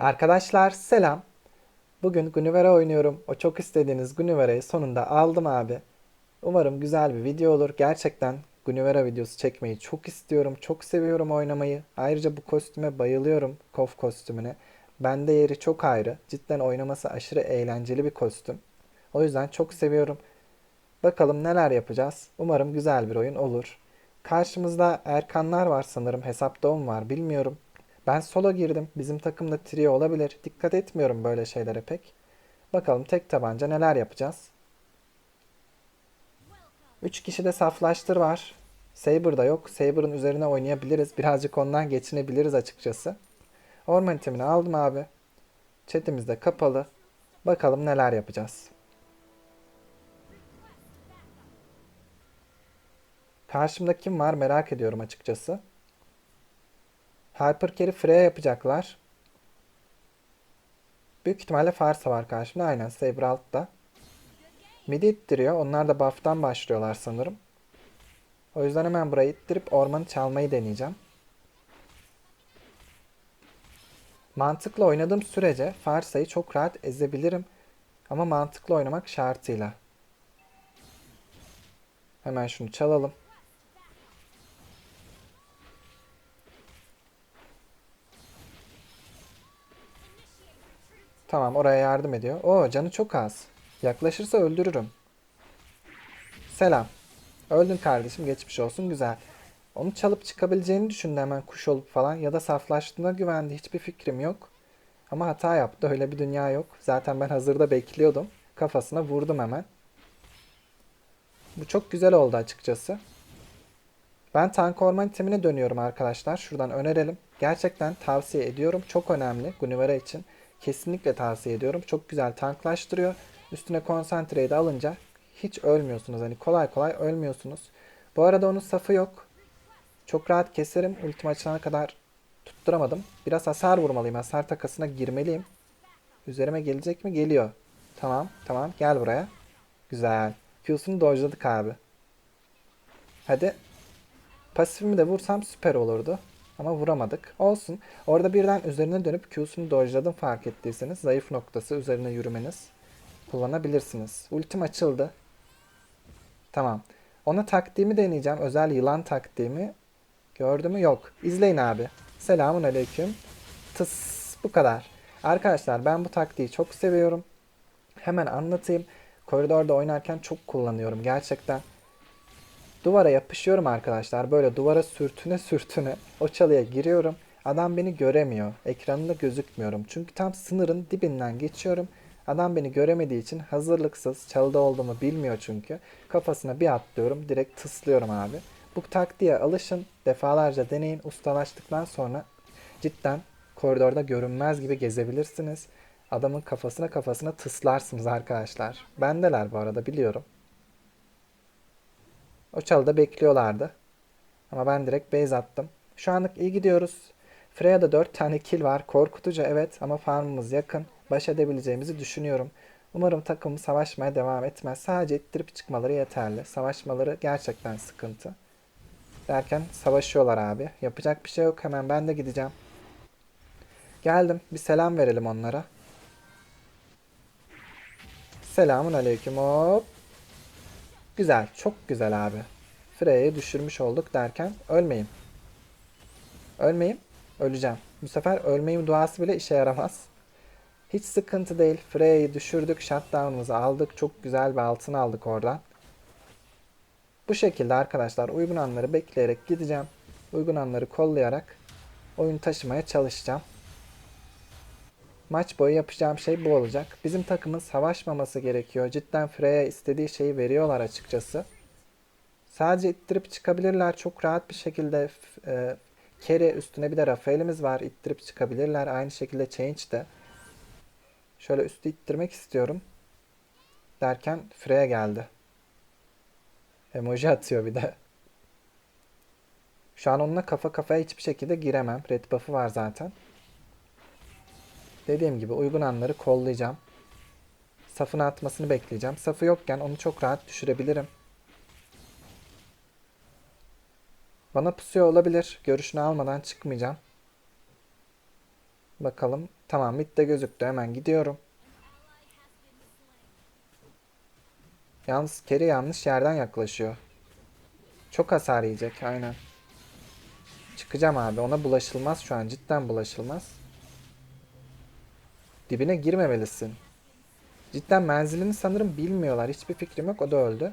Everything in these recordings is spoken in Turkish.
Arkadaşlar selam. Bugün Gunivera oynuyorum. O çok istediğiniz Gunivera'yı sonunda aldım abi. Umarım güzel bir video olur. Gerçekten Gunivera videosu çekmeyi çok istiyorum. Çok seviyorum oynamayı. Ayrıca bu kostüme bayılıyorum. Kof kostümüne. Bende yeri çok ayrı. Cidden oynaması aşırı eğlenceli bir kostüm. O yüzden çok seviyorum. Bakalım neler yapacağız. Umarım güzel bir oyun olur. Karşımızda Erkanlar var sanırım. Hesapta on var bilmiyorum. Ben solo girdim. Bizim takımda trio olabilir. Dikkat etmiyorum böyle şeylere pek. Bakalım tek tabanca neler yapacağız. 3 kişi de saflaştır var. Saber da yok. Saber'ın üzerine oynayabiliriz. Birazcık ondan geçinebiliriz açıkçası. Orman itemini aldım abi. Chatimiz de kapalı. Bakalım neler yapacağız. Karşımda kim var merak ediyorum açıkçası. Hyper carry Freya yapacaklar. Büyük ihtimalle Farsa var karşımda. Aynen Saber altta. Midi ittiriyor. Onlar da buff'tan başlıyorlar sanırım. O yüzden hemen burayı ittirip ormanı çalmayı deneyeceğim. Mantıklı oynadığım sürece Farsa'yı çok rahat ezebilirim. Ama mantıklı oynamak şartıyla. Hemen şunu çalalım. Tamam oraya yardım ediyor. Oo canı çok az. Yaklaşırsa öldürürüm. Selam. Öldün kardeşim geçmiş olsun güzel. Onu çalıp çıkabileceğini düşündü hemen kuş olup falan ya da saflaştığına güvendi hiçbir fikrim yok. Ama hata yaptı öyle bir dünya yok. Zaten ben hazırda bekliyordum. Kafasına vurdum hemen. Bu çok güzel oldu açıkçası. Ben tank orman itemine dönüyorum arkadaşlar. Şuradan önerelim. Gerçekten tavsiye ediyorum. Çok önemli Gunivera için. Kesinlikle tavsiye ediyorum. Çok güzel tanklaştırıyor. Üstüne konsantreyi de alınca hiç ölmüyorsunuz. Hani kolay kolay ölmüyorsunuz. Bu arada onun safı yok. Çok rahat keserim. Ultim açılana kadar tutturamadım. Biraz hasar vurmalıyım. Hasar takasına girmeliyim. Üzerime gelecek mi? Geliyor. Tamam. Tamam. Gel buraya. Güzel. Q'sunu dojladık abi. Hadi. Pasifimi de vursam süper olurdu. Ama vuramadık. Olsun. Orada birden üzerine dönüp Q'sunu dojladım fark ettiyseniz. Zayıf noktası üzerine yürümeniz. Kullanabilirsiniz. Ultim açıldı. Tamam. Ona taktiğimi deneyeceğim. Özel yılan taktiğimi. Gördü mü? Yok. İzleyin abi. Selamun aleyküm. Tıs. Bu kadar. Arkadaşlar ben bu taktiği çok seviyorum. Hemen anlatayım. Koridorda oynarken çok kullanıyorum. Gerçekten Duvara yapışıyorum arkadaşlar. Böyle duvara sürtüne sürtüne o çalıya giriyorum. Adam beni göremiyor. Ekranında gözükmüyorum. Çünkü tam sınırın dibinden geçiyorum. Adam beni göremediği için hazırlıksız, çalıda olduğumu bilmiyor çünkü. Kafasına bir atlıyorum, direkt tıslıyorum abi. Bu taktiğe alışın, defalarca deneyin. Ustalaştıktan sonra cidden koridorda görünmez gibi gezebilirsiniz. Adamın kafasına kafasına tıslarsınız arkadaşlar. Bendeler bu arada biliyorum. O çalıda bekliyorlardı. Ama ben direkt base attım. Şu anlık iyi gidiyoruz. Freya'da 4 tane kill var. Korkutucu evet ama farmımız yakın. Baş edebileceğimizi düşünüyorum. Umarım takım savaşmaya devam etmez. Sadece ittirip çıkmaları yeterli. Savaşmaları gerçekten sıkıntı. Derken savaşıyorlar abi. Yapacak bir şey yok. Hemen ben de gideceğim. Geldim. Bir selam verelim onlara. Selamun aleyküm. Hop. Güzel. Çok güzel abi. Freya'yı düşürmüş olduk derken ölmeyeyim. Ölmeyeyim. Öleceğim. Bu sefer ölmeyeyim duası bile işe yaramaz. Hiç sıkıntı değil. Freya'yı düşürdük. Shutdown'ımızı aldık. Çok güzel bir altın aldık oradan. Bu şekilde arkadaşlar uygun anları bekleyerek gideceğim. Uygun anları kollayarak oyun taşımaya çalışacağım. Maç boyu yapacağım şey bu olacak. Bizim takımın savaşmaması gerekiyor. Cidden Freya istediği şeyi veriyorlar açıkçası. Sadece ittirip çıkabilirler. Çok rahat bir şekilde e, Kerry üstüne bir de Rafael'imiz var. İttirip çıkabilirler. Aynı şekilde Change de. Şöyle üstü ittirmek istiyorum. Derken Freya geldi. Emoji atıyor bir de. Şu an onunla kafa kafaya hiçbir şekilde giremem. Red buff'ı var zaten. Dediğim gibi uygun anları kollayacağım. Safını atmasını bekleyeceğim. Safı yokken onu çok rahat düşürebilirim. Bana pusuyor olabilir. Görüşünü almadan çıkmayacağım. Bakalım. Tamam mid de gözüktü. Hemen gidiyorum. Yalnız Keri yanlış yerden yaklaşıyor. Çok hasar yiyecek. Aynen. Çıkacağım abi. Ona bulaşılmaz şu an. Cidden bulaşılmaz. Dibine girmemelisin. Cidden menzilini sanırım bilmiyorlar. Hiçbir fikrim yok. O da öldü.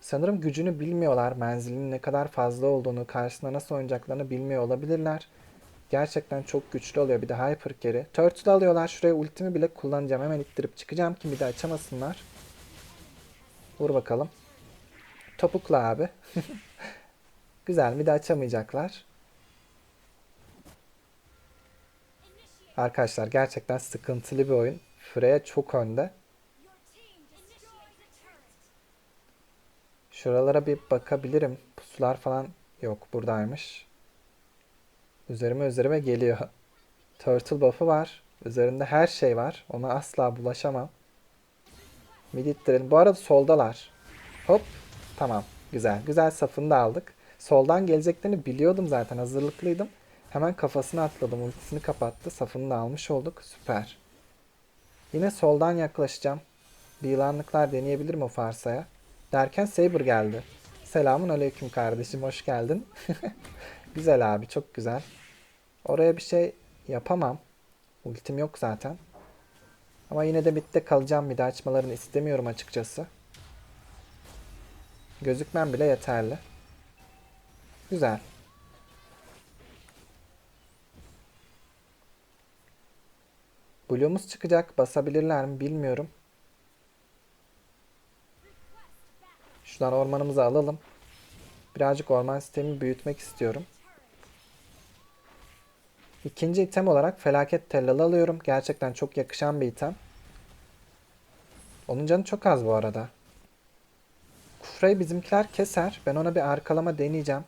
Sanırım gücünü bilmiyorlar. Menzilinin ne kadar fazla olduğunu, karşısında nasıl oynayacaklarını bilmiyor olabilirler. Gerçekten çok güçlü oluyor. Bir de hyper carry. Turtle alıyorlar. Şuraya ultimi bile kullanacağım. Hemen ittirip çıkacağım ki bir de açamasınlar. Vur bakalım. Topukla abi. Güzel. Bir de açamayacaklar. Arkadaşlar gerçekten sıkıntılı bir oyun. Freya çok önde. Şuralara bir bakabilirim. Pusular falan yok. Buradaymış. Üzerime üzerime geliyor. Turtle buff'ı var. Üzerinde her şey var. Ona asla bulaşamam. Mid ittirelim. Bu arada soldalar. Hop. Tamam. Güzel. Güzel safını da aldık. Soldan geleceklerini biliyordum zaten. Hazırlıklıydım. Hemen kafasına atladım. Ultisini kapattı. Safını da almış olduk. Süper. Yine soldan yaklaşacağım. Bir yılanlıklar deneyebilirim o farsaya. Derken Saber geldi. Selamun aleyküm kardeşim. Hoş geldin. güzel abi. Çok güzel. Oraya bir şey yapamam. Ultim yok zaten. Ama yine de bitte kalacağım. Bir de açmalarını istemiyorum açıkçası. Gözükmem bile yeterli. Güzel. Blue'umuz çıkacak. Basabilirler mi bilmiyorum. Şuradan ormanımızı alalım. Birazcık orman sistemi büyütmek istiyorum. İkinci item olarak felaket tellalı alıyorum. Gerçekten çok yakışan bir item. Onun canı çok az bu arada. Kufra'yı bizimkiler keser. Ben ona bir arkalama deneyeceğim.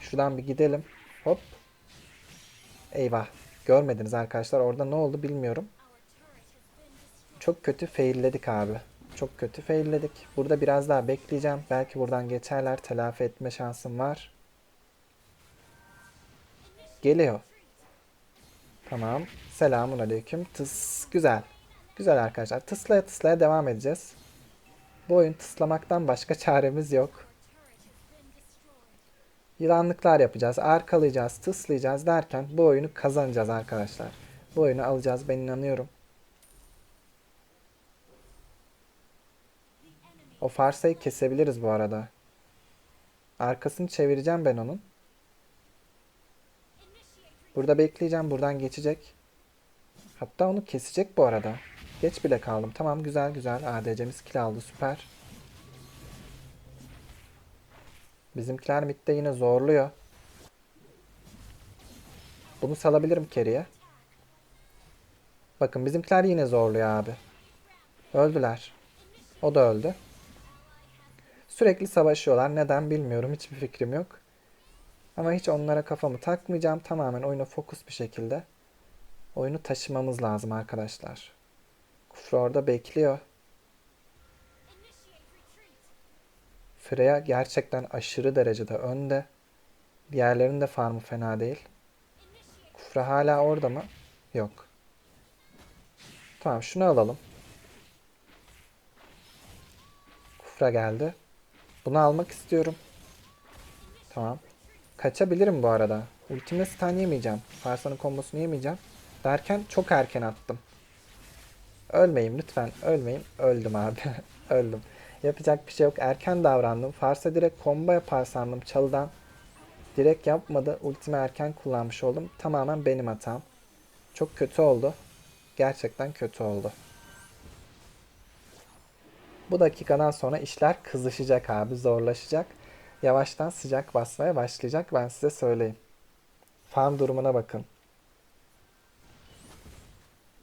Şuradan bir gidelim. Hop. Eyvah. Görmediniz arkadaşlar. Orada ne oldu bilmiyorum. Çok kötü failledik abi. Çok kötü failledik. Burada biraz daha bekleyeceğim. Belki buradan geçerler. Telafi etme şansım var. Geliyor. Tamam. Selamun aleyküm. Tıs. Güzel. Güzel arkadaşlar. Tıslaya tıslaya devam edeceğiz. Bu oyun tıslamaktan başka çaremiz yok. Yılanlıklar yapacağız. Arkalayacağız. Tıslayacağız derken bu oyunu kazanacağız arkadaşlar. Bu oyunu alacağız. Ben inanıyorum. O farsayı kesebiliriz bu arada. Arkasını çevireceğim ben onun. Burada bekleyeceğim. Buradan geçecek. Hatta onu kesecek bu arada. Geç bile kaldım. Tamam güzel güzel. ADC'miz kill aldı. Süper. Bizimkiler midde yine zorluyor. Bunu salabilirim Kerry'e. Bakın bizimkiler yine zorluyor abi. Öldüler. O da öldü. Sürekli savaşıyorlar. Neden bilmiyorum. Hiçbir fikrim yok. Ama hiç onlara kafamı takmayacağım. Tamamen oyuna fokus bir şekilde. Oyunu taşımamız lazım arkadaşlar. Kufra orada bekliyor. Freya gerçekten aşırı derecede önde. Diğerlerinin de farmı fena değil. Kufra hala orada mı? Yok. Tamam şunu alalım. Kufra geldi. Bunu almak istiyorum. Tamam. Kaçabilirim bu arada. Ultimle stun yemeyeceğim. Farsa'nın kombosunu yemeyeceğim. Derken çok erken attım. Ölmeyeyim lütfen. Ölmeyin. Öldüm abi. Öldüm. Yapacak bir şey yok. Erken davrandım. Farsa direkt combo yapar sandım çalıdan. Direkt yapmadı. Ultimi erken kullanmış oldum. Tamamen benim hatam. Çok kötü oldu. Gerçekten kötü oldu. Bu dakikadan sonra işler kızışacak abi. Zorlaşacak. Yavaştan sıcak basmaya başlayacak. Ben size söyleyeyim. Farm durumuna bakın.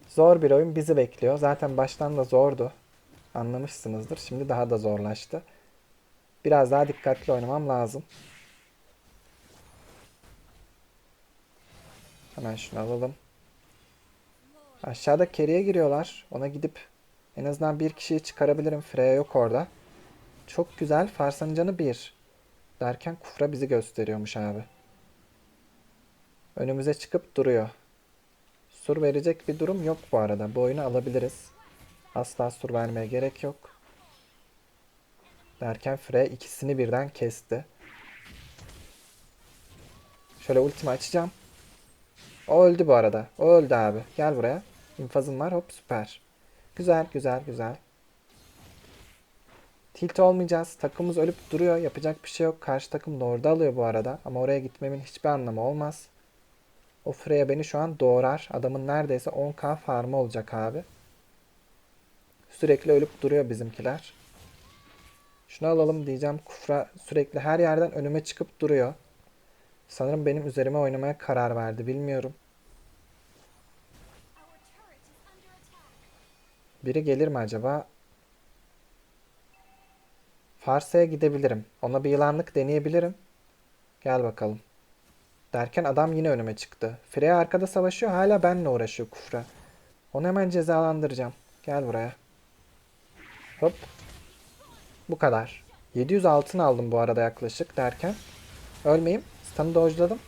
Zor bir oyun bizi bekliyor. Zaten baştan da zordu. Anlamışsınızdır. Şimdi daha da zorlaştı. Biraz daha dikkatli oynamam lazım. Hemen şunu alalım. Aşağıda keriye giriyorlar. Ona gidip en azından bir kişiyi çıkarabilirim. Freya yok orada. Çok güzel. Farsa'nın canı bir. Derken Kufra bizi gösteriyormuş abi. Önümüze çıkıp duruyor. Sur verecek bir durum yok bu arada. Bu oyunu alabiliriz. Asla sur vermeye gerek yok. Derken Freya ikisini birden kesti. Şöyle ultimi açacağım. O öldü bu arada. O öldü abi. Gel buraya. İnfazım var. Hop süper. Güzel güzel güzel. Tilt olmayacağız. Takımımız ölüp duruyor. Yapacak bir şey yok. Karşı takım Lord'u alıyor bu arada. Ama oraya gitmemin hiçbir anlamı olmaz. O Freya beni şu an doğrar. Adamın neredeyse 10k farmı olacak abi. Sürekli ölüp duruyor bizimkiler. Şunu alalım diyeceğim. Kufra sürekli her yerden önüme çıkıp duruyor. Sanırım benim üzerime oynamaya karar verdi. Bilmiyorum. Biri gelir mi acaba? Farsa'ya gidebilirim. Ona bir yılanlık deneyebilirim. Gel bakalım. Derken adam yine önüme çıktı. Freya arkada savaşıyor. Hala benimle uğraşıyor Kufra. Onu hemen cezalandıracağım. Gel buraya. Hop. Bu kadar. 700 altın aldım bu arada yaklaşık derken. Ölmeyeyim. Stun'ı dodge'ladım.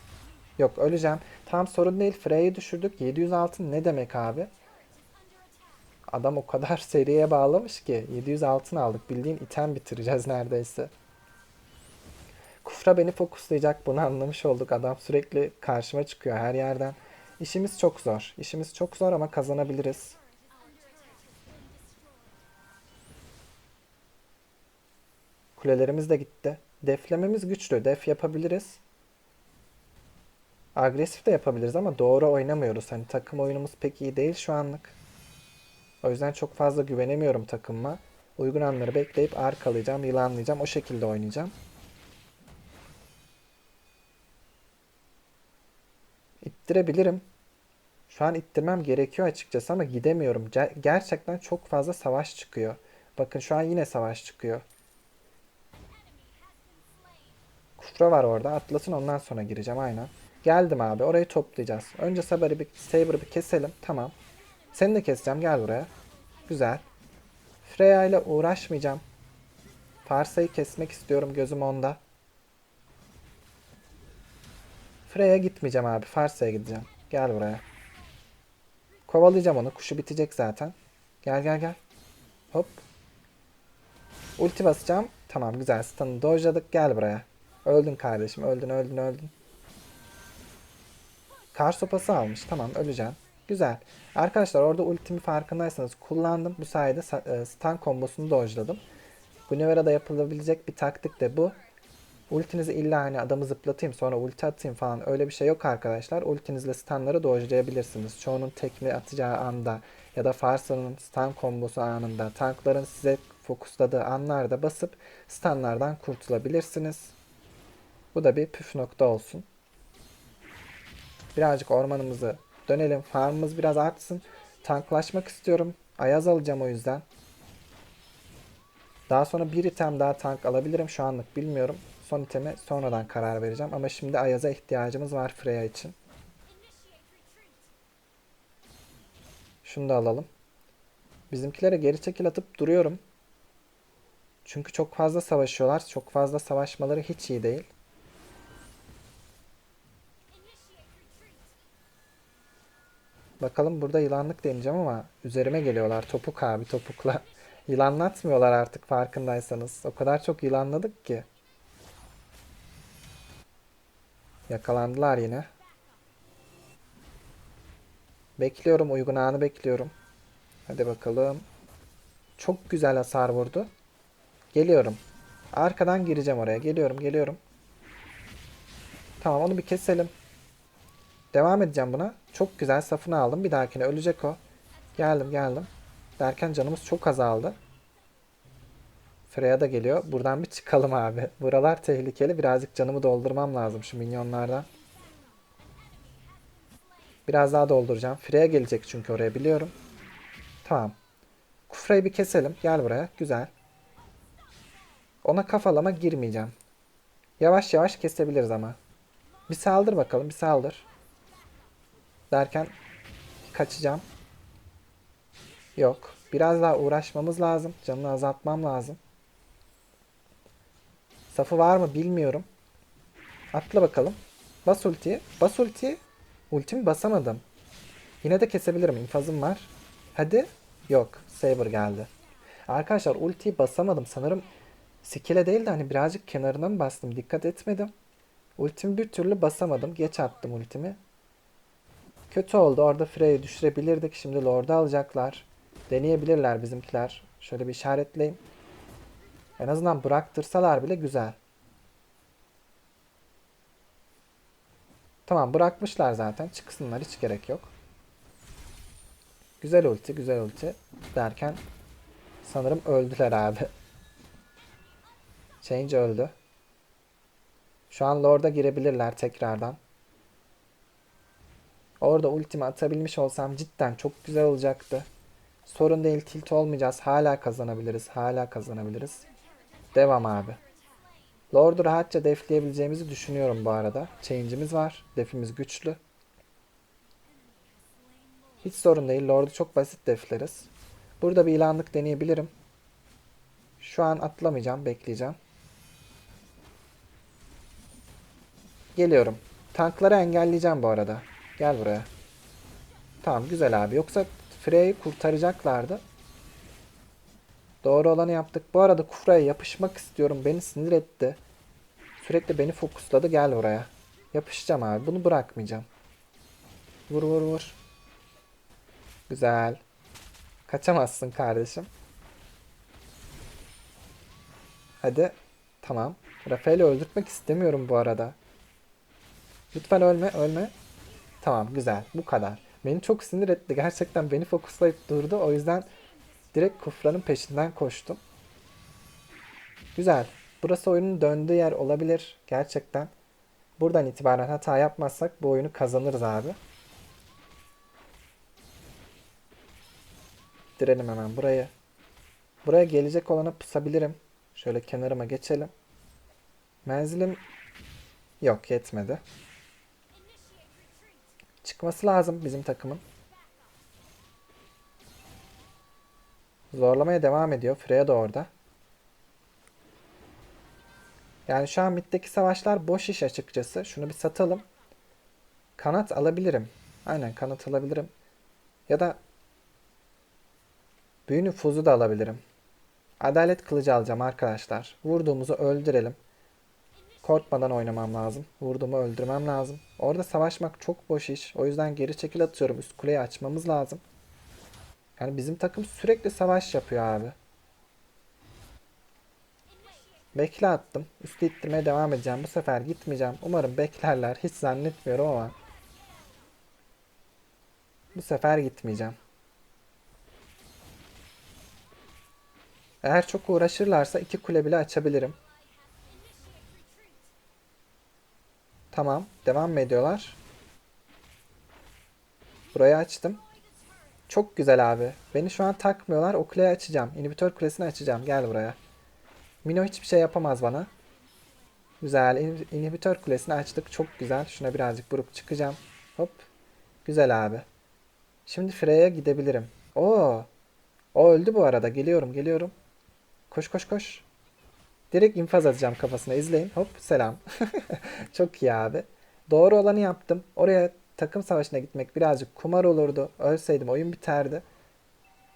Yok öleceğim. Tam sorun değil. Freya'yı düşürdük. 700 altın ne demek abi? Adam o kadar seriye bağlamış ki 700 altın aldık. Bildiğin item bitireceğiz neredeyse. Kufra beni fokuslayacak bunu anlamış olduk. Adam sürekli karşıma çıkıyor her yerden. İşimiz çok zor. İşimiz çok zor ama kazanabiliriz. Kulelerimiz de gitti. Deflememiz güçlü. Def yapabiliriz. Agresif de yapabiliriz ama doğru oynamıyoruz. Hani takım oyunumuz pek iyi değil şu anlık. O yüzden çok fazla güvenemiyorum takımıma. Uygun anları bekleyip arkalayacağım, yılanlayacağım. O şekilde oynayacağım. İttirebilirim. Şu an ittirmem gerekiyor açıkçası ama gidemiyorum. Ger- gerçekten çok fazla savaş çıkıyor. Bakın şu an yine savaş çıkıyor. Kufra var orada. Atlas'ın ondan sonra gireceğim aynen. Geldim abi. Orayı toplayacağız. Önce Saber'i bir, Saber'ı bir keselim. Tamam. Seni de keseceğim. Gel buraya. Güzel. Freya ile uğraşmayacağım. Farsa'yı kesmek istiyorum. Gözüm onda. Freya gitmeyeceğim abi. Farsa'ya gideceğim. Gel buraya. Kovalayacağım onu. Kuşu bitecek zaten. Gel gel gel. Hop. Ulti basacağım. Tamam güzel. Stun'ı dojladık. Gel buraya. Öldün kardeşim. Öldün öldün öldün. Kar sopası almış. Tamam öleceğim. Güzel. Arkadaşlar orada ultimi farkındaysanız kullandım. Bu sayede sa- e, stun kombosunu dojladım. Gunevera'da yapılabilecek bir taktik de bu. Ultinizi illa hani adamı zıplatayım sonra ulti atayım falan öyle bir şey yok arkadaşlar. Ultinizle stunları dojlayabilirsiniz. Çoğunun tekme atacağı anda ya da Farsa'nın stun kombosu anında tankların size fokusladığı anlarda basıp stunlardan kurtulabilirsiniz. Bu da bir püf nokta olsun. Birazcık ormanımızı dönelim. Farmımız biraz artsın. Tanklaşmak istiyorum. Ayaz alacağım o yüzden. Daha sonra bir item daha tank alabilirim. Şu anlık bilmiyorum. Son iteme sonradan karar vereceğim. Ama şimdi Ayaz'a ihtiyacımız var Freya için. Şunu da alalım. Bizimkilere geri çekil atıp duruyorum. Çünkü çok fazla savaşıyorlar. Çok fazla savaşmaları hiç iyi değil. Bakalım burada yılanlık deneyeceğim ama üzerime geliyorlar. Topuk abi topukla. Yılanlatmıyorlar artık farkındaysanız. O kadar çok yılanladık ki. Yakalandılar yine. Bekliyorum uygun anı bekliyorum. Hadi bakalım. Çok güzel hasar vurdu. Geliyorum. Arkadan gireceğim oraya. Geliyorum geliyorum. Tamam onu bir keselim. Devam edeceğim buna. Çok güzel safını aldım. Bir dahakine ölecek o. Geldim geldim. Derken canımız çok azaldı. Freya da geliyor. Buradan bir çıkalım abi. Buralar tehlikeli. Birazcık canımı doldurmam lazım şu minyonlardan. Biraz daha dolduracağım. Freya gelecek çünkü oraya biliyorum. Tamam. Kufra'yı bir keselim. Gel buraya. Güzel. Ona kafalama girmeyeceğim. Yavaş yavaş kesebiliriz ama. Bir saldır bakalım. Bir saldır. Derken kaçacağım. Yok. Biraz daha uğraşmamız lazım. Canını azaltmam lazım. Safı var mı bilmiyorum. Atla bakalım. Bas ultiyi. Bas ultiyi. Ultimi basamadım. Yine de kesebilirim. İnfazım var. Hadi. Yok. Saber geldi. Arkadaşlar ultiyi basamadım. Sanırım skill'e değil de hani birazcık kenarına mı bastım? Dikkat etmedim. Ultimi bir türlü basamadım. Geç attım ultimi. Kötü oldu. Orada Frey'i düşürebilirdik. Şimdi Lord'u alacaklar. Deneyebilirler bizimkiler. Şöyle bir işaretleyeyim. En azından bıraktırsalar bile güzel. Tamam bırakmışlar zaten. Çıksınlar hiç gerek yok. Güzel ulti, güzel ulti derken sanırım öldüler abi. Change öldü. Şu an Lord'a girebilirler tekrardan. Orada ultimi atabilmiş olsam cidden çok güzel olacaktı. Sorun değil tilt olmayacağız. Hala kazanabiliriz. Hala kazanabiliriz. Devam abi. Lord'u rahatça defleyebileceğimizi düşünüyorum bu arada. Change'imiz var. Defimiz güçlü. Hiç sorun değil. Lord'u çok basit defleriz. Burada bir ilanlık deneyebilirim. Şu an atlamayacağım. Bekleyeceğim. Geliyorum. Tankları engelleyeceğim bu arada. Gel buraya. Tamam güzel abi. Yoksa Frey'i kurtaracaklardı. Doğru olanı yaptık. Bu arada Kufra'ya yapışmak istiyorum. Beni sinir etti. Sürekli beni fokusladı. Gel buraya. Yapışacağım abi. Bunu bırakmayacağım. Vur vur vur. Güzel. Kaçamazsın kardeşim. Hadi. Tamam. Rafael'i öldürtmek istemiyorum bu arada. Lütfen ölme, ölme. Tamam, güzel. Bu kadar. Beni çok sinir etti. Gerçekten beni fokuslayıp durdu. O yüzden direkt Kufra'nın peşinden koştum. Güzel. Burası oyunun döndüğü yer olabilir. Gerçekten. Buradan itibaren hata yapmazsak bu oyunu kazanırız abi. Bitirelim hemen burayı. Buraya gelecek olana pusabilirim. Şöyle kenarıma geçelim. Menzilim yok yetmedi. Çıkması lazım bizim takımın. Zorlamaya devam ediyor. Freya da orada. Yani şu an middeki savaşlar boş iş açıkçası. Şunu bir satalım. Kanat alabilirim. Aynen kanat alabilirim. Ya da büyü nüfuzu da alabilirim. Adalet kılıcı alacağım arkadaşlar. Vurduğumuzu öldürelim. Korkmadan oynamam lazım. Vurduğumu öldürmem lazım. Orada savaşmak çok boş iş. O yüzden geri çekil atıyorum. Üst kuleyi açmamız lazım. Yani bizim takım sürekli savaş yapıyor abi. Bekle attım. Üstü ittirmeye devam edeceğim. Bu sefer gitmeyeceğim. Umarım beklerler. Hiç zannetmiyorum ama. Bu sefer gitmeyeceğim. Eğer çok uğraşırlarsa iki kule bile açabilirim. Tamam. Devam mı ediyorlar? Burayı açtım. Çok güzel abi. Beni şu an takmıyorlar. O kuleyi açacağım. İnhibitör kulesini açacağım. Gel buraya. Mino hiçbir şey yapamaz bana. Güzel. İn- İnhibitör kulesini açtık. Çok güzel. Şuna birazcık vurup çıkacağım. Hop. Güzel abi. Şimdi Freya'ya gidebilirim. Oo. O öldü bu arada. Geliyorum, geliyorum. Koş koş koş. Direkt infaz atacağım kafasına. İzleyin. Hop selam. Çok iyi abi. Doğru olanı yaptım. Oraya takım savaşına gitmek birazcık kumar olurdu. Ölseydim oyun biterdi.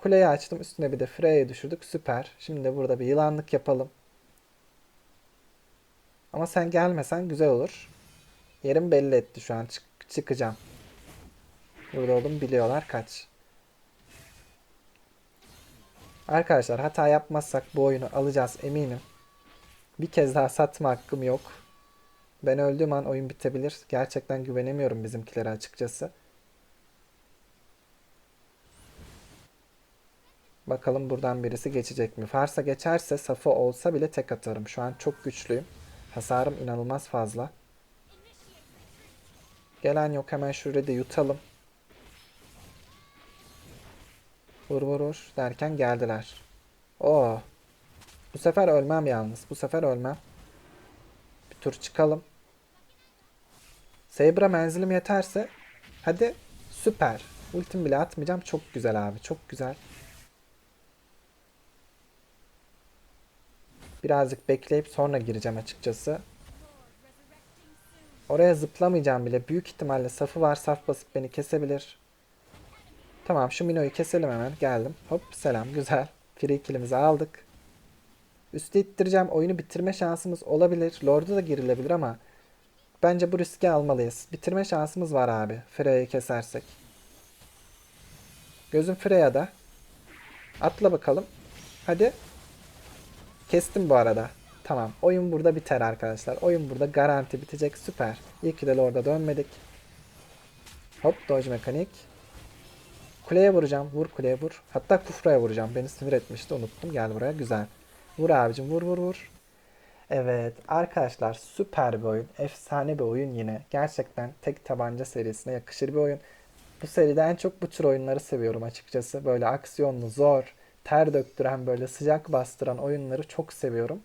Kuleyi açtım. Üstüne bir de Freya'yı düşürdük. Süper. Şimdi de burada bir yılanlık yapalım. Ama sen gelmesen güzel olur. Yerim belli etti şu an. Çık- çıkacağım. Burada olduğumu biliyorlar. Kaç. Arkadaşlar hata yapmazsak bu oyunu alacağız eminim. Bir kez daha satma hakkım yok. Ben öldüğüm an oyun bitebilir. Gerçekten güvenemiyorum bizimkilere açıkçası. Bakalım buradan birisi geçecek mi? Farsa geçerse safı olsa bile tek atarım. Şu an çok güçlüyüm. Hasarım inanılmaz fazla. Gelen yok hemen şurada yutalım. Vur vur vur derken geldiler. Oo. Bu sefer ölmem yalnız. Bu sefer ölmem. Bir tur çıkalım. Saber'a menzilim yeterse hadi süper. Ultim bile atmayacağım. Çok güzel abi. Çok güzel. Birazcık bekleyip sonra gireceğim açıkçası. Oraya zıplamayacağım bile. Büyük ihtimalle safı var. Saf basıp beni kesebilir. Tamam şu Mino'yu keselim hemen. Geldim. Hop selam güzel. Free kill'imizi aldık. Üstü ittireceğim. Oyunu bitirme şansımız olabilir. Lord'a da girilebilir ama bence bu riski almalıyız. Bitirme şansımız var abi. Freya'yı kesersek. Gözüm Freya'da. Atla bakalım. Hadi. Kestim bu arada. Tamam. Oyun burada biter arkadaşlar. Oyun burada garanti bitecek. Süper. İyi ki de Lord'a dönmedik. Hop dodge mekanik. Kuleye vuracağım. Vur kuleye vur. Hatta kufraya vuracağım. Beni sinir etmişti. Unuttum. Gel buraya. Güzel. Vur abicim. Vur vur vur. Evet arkadaşlar süper bir oyun. Efsane bir oyun yine. Gerçekten tek tabanca serisine yakışır bir oyun. Bu seride en çok bu tür oyunları seviyorum açıkçası. Böyle aksiyonlu, zor, ter döktüren, böyle sıcak bastıran oyunları çok seviyorum.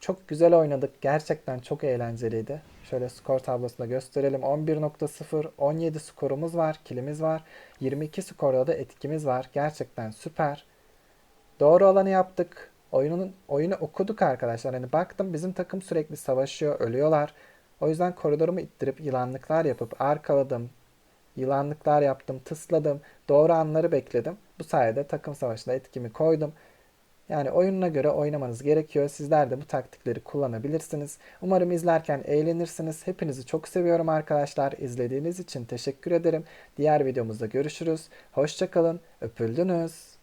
Çok güzel oynadık. Gerçekten çok eğlenceliydi. Şöyle skor tablosunda gösterelim. 11.0, 17 skorumuz var, kilimiz var. 22 skorda da etkimiz var. Gerçekten süper. Doğru olanı yaptık. Oyunun oyunu okuduk arkadaşlar. Hani baktım bizim takım sürekli savaşıyor, ölüyorlar. O yüzden koridorumu ittirip yılanlıklar yapıp arkaladım. Yılanlıklar yaptım, tısladım. Doğru anları bekledim. Bu sayede takım savaşında etkimi koydum. Yani oyununa göre oynamanız gerekiyor. Sizler de bu taktikleri kullanabilirsiniz. Umarım izlerken eğlenirsiniz. Hepinizi çok seviyorum arkadaşlar. İzlediğiniz için teşekkür ederim. Diğer videomuzda görüşürüz. Hoşçakalın. Öpüldünüz.